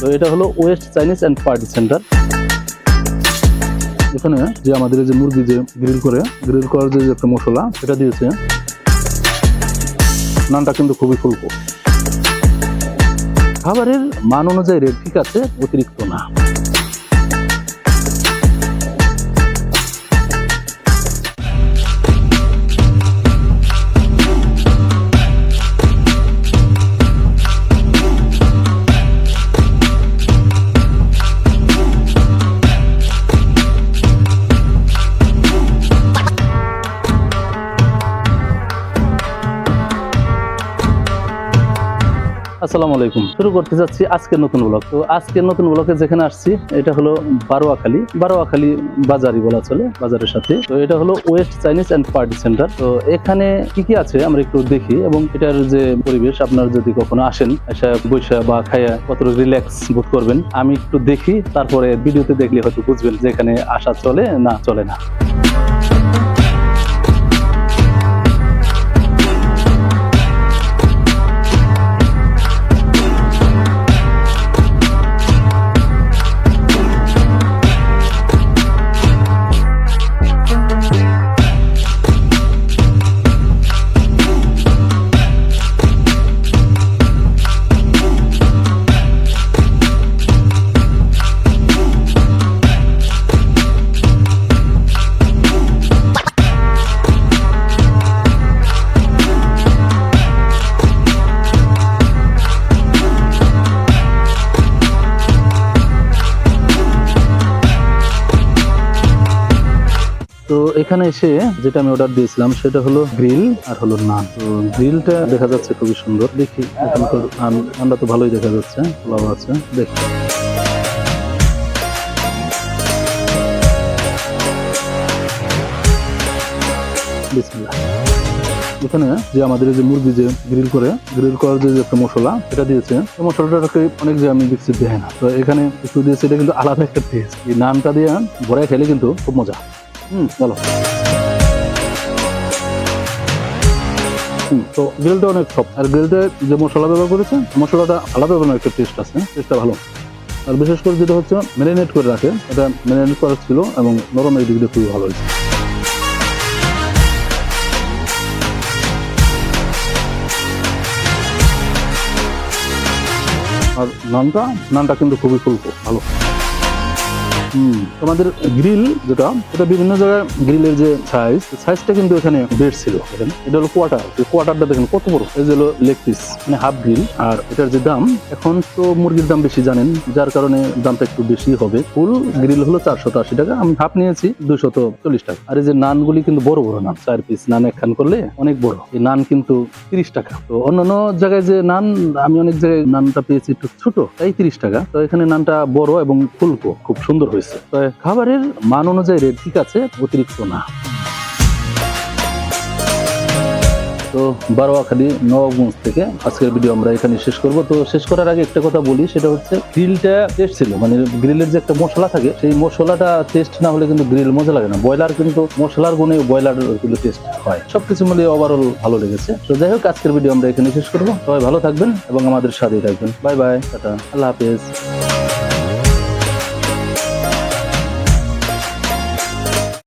তো এটা হলো west Chinese and party centre এখানে যে আমাদের যে মুরগি যে গ্রিল করে গ্রিল করার যে একটা মশলা, সেটা দিয়েছে। নানটা কিন্তু খুবই ফুলকো। খাবারের মান অনুযায়ী রেট ঠিক আছে, অতিরিক্ত না। আসসালামু আলাইকুম। শুরু করতে যাচ্ছি আজকের নতুন ব্লগ তো আজকের নতুন ব্লগে যেখানে আসছি, এটা হলো বারোয়াখালী। বারোয়াখালী বাজারই বলা চলে, বাজারের সাথে। তো এটা হলো west Chinese and party centre তো এখানে কি কি আছে আমরা একটু দেখি এবং এটার যে পরিবেশ, আপনার যদি কখনো আসেন, এসে বৈশা বা খাইয়া কত রিল্যাক্স বোধ করবেন, আমি একটু দেখি, তারপরে ভিডিওতে দেখলে হয়তো বুঝবেন যে এখানে আসা চলে না চলে না। তো এখানে এসে যেটা আমি অর্ডার দিয়েছিলাম সেটা হলো গ্রিল আর হলো নান তো গ্রিলটা দেখা যাচ্ছে খুবই সুন্দর। দেখি, এখানকার নানটা তো ভালোই দেখা যাচ্ছে। ভালো আছে। দেখি। এখানে যে আমাদের যে মুরগি যে গ্রিল করে গ্রিল করার যে একটা মশলা এটা দিয়েছে। মশলাটাকে অনেক যে আমি দেখছি দেয় না। তো এখানে একটু দিয়েছে, এটা কিন্তু আলাদা একটা টেস্ট এই নানটা দিয়ে ভরে খেলে কিন্তু খুব মজা। হুম, চলো। তো গ্রিলটা অনেক সব। আর গ্রিলটা যে মশলা ব্যবহার করেছে, মশলাটা আলাদা ধরনের একটা টেস্ট আছে টেস্টটা ভালো। আর বিশেষ করে যেটা হচ্ছে ম্যারিনেট করে রাখে, এটা ম্যারিনেট করা ছিল এবং নরম এই দিক দিয়ে খুবই ভালো হয়েছে। আর নানটা নানটা কিন্তু খুবই ফুলকো, ভালো। হুম। আমাদের গ্রিল যেটা, এটা বিভিন্ন জায়গায় গ্রিলের যে সাইজ সাইজটা কিন্তু এখানে বেড ছিল। এটা হলো কোয়ার্টার এই কোয়ার্টারটা দেখেন কত বড়। এই যে হলো লেগ পিস মানে হাফ গ্রিল আর এটার যে দাম, এখন তো মুরগির দাম বেশি জানেন, যার কারণে দামটা একটু বেশি হবে। ফুল গ্রিল হলো চারশত আশি টাকা, আমি হাফ নিয়েছি দুশত চল্লিশ টাকা। আর এই যে নানগুলি কিন্তু বড় বড় নান, চার পিস নান একখান করলে অনেক বড়। এই নান কিন্তু তিরিশ টাকা। তো অন্যান্য জায়গায় যে নান, আমি অনেক জায়গায় নানটা পেয়েছি একটু ছোট, তাই তিরিশ টাকা। তো এখানে নানটা বড় এবং ফুলকো, খুব সুন্দর হয়েছে। তো খাবারের মান অনুযায়ী রেট ঠিক আছে, অতিরিক্ত না। তো বারোয়াখালী, নবাবগঞ্জ থেকে আজকের ভিডিও আমরা এখানে শেষ করব। তো শেষ করার আগে একটা কথা বলি, সেটা হচ্ছে গ্রিলটা টেস্ট ছিল। মানে গ্রিলের যে একটা মশলা থাকে, সেই মশলাটা টেস্ট না হলে কিন্তু গ্রিল মজা লাগে না। ব্রয়লার কিন্তু মশলার গুণে ব্রয়লার কিন্তু টেস্ট হয়। সবকিছু মিলিয়ে ওভারঅল ভালো লেগেছে। তো যাই হোক, আজকের ভিডিও আমরা এখানে শেষ করব। সবাই ভালো থাকবেন এবং আমাদের সাথেই থাকবেন। Bye bye, tata. আল্লাহ হাফেজ।